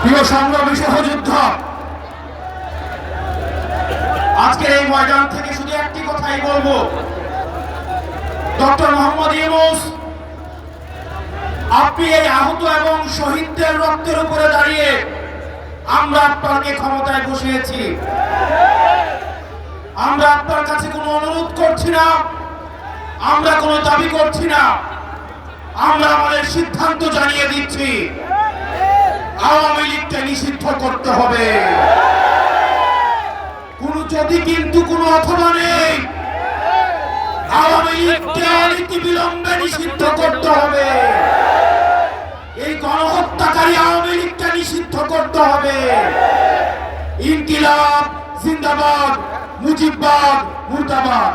প্রিয় আজকের এই ময়দান থেকে শুধু একটি কথাই বলব। ডক্টর মোহাম্মদ ইউনুস, আপনি এই আহত এবং শহীদদের রক্তের উপরে দাঁড়িয়ে আমরা আপনাকে ক্ষমতায় বসিয়েছি। আমরা আপনার কাছে কোনো অনুরোধ করছি না। আমরা কোনো দাবি করছি না। আমরা আমাদের সিদ্ধান্ত জানিয়ে দিচ্ছি, আওয়ামী লীগকে নিষিদ্ধ করতে হবে। কোন যদি কিন্তু কোনো অথবা নেই, আওয়ামী লীগকে বিলম্বে নিষিদ্ধ করতে হবে। এই গণহত্যাকারী আওয়ামী লীগকে নিষিদ্ধ করতে হবে। ইনকিলাব জিন্দাবাদ মুজিববাদ মুর্দাবাদ।